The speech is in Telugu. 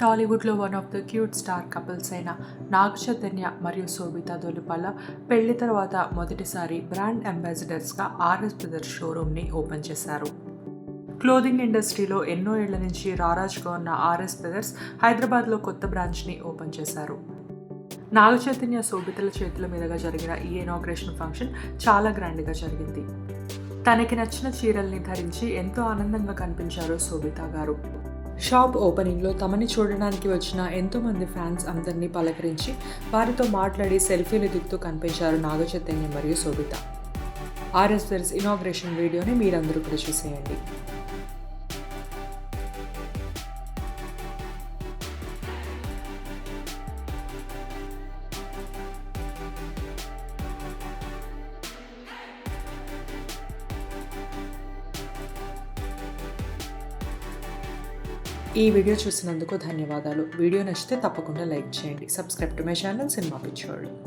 టాలీవుడ్లో one of the cute star couples అయిన నాగ్ చైతన్య మరియు శోభిత దొలిపాల పెళ్ళి తర్వాత మొదటిసారి బ్రాండ్ అంబాసిడర్స్గా ఆర్ఎస్ బ్రదర్స్ షోరూమ్ని ఓపెన్ చేశారు. క్లోదింగ్ ఇండస్ట్రీలో ఎన్నో ఏళ్ళ నుంచి రారాజ్గా ఉన్న ఆర్ఎస్ బ్రదర్స్ హైదరాబాద్లో కొత్త బ్రాంచ్ని ఓపెన్ చేశారు. నాగ చైతన్య శోభితల చేతుల మీదుగా జరిగిన ఈ ఇనాగ్రేషన్ ఫంక్షన్ చాలా గ్రాండ్గా జరిగింది. తనకి నచ్చిన చీరల్ని ధరించి ఎంతో ఆనందంగా కనిపించారు శోభిత గారు. షాప్ ఓపెనింగ్లో తమని చూడడానికి వచ్చిన ఎంతోమంది ఫ్యాన్స్ అందరినీ పలకరించి వారితో మాట్లాడి సెల్ఫీలు దిగుతూ కనిపించారు నాగ చైతన్య మరియు శోభిత. ఆర్ఎస్ఎస్ ఇనాగ్రేషన్ వీడియోని మీరందరూ కూడా చూసేయండి. ఈ వీడియో చూసినందుకు ధన్యవాదాలు. వీడియో నచ్చితే తప్పకుండా లైక్ చేయండి. Subscribe to my channel cinema పిచ్చోళ్ళు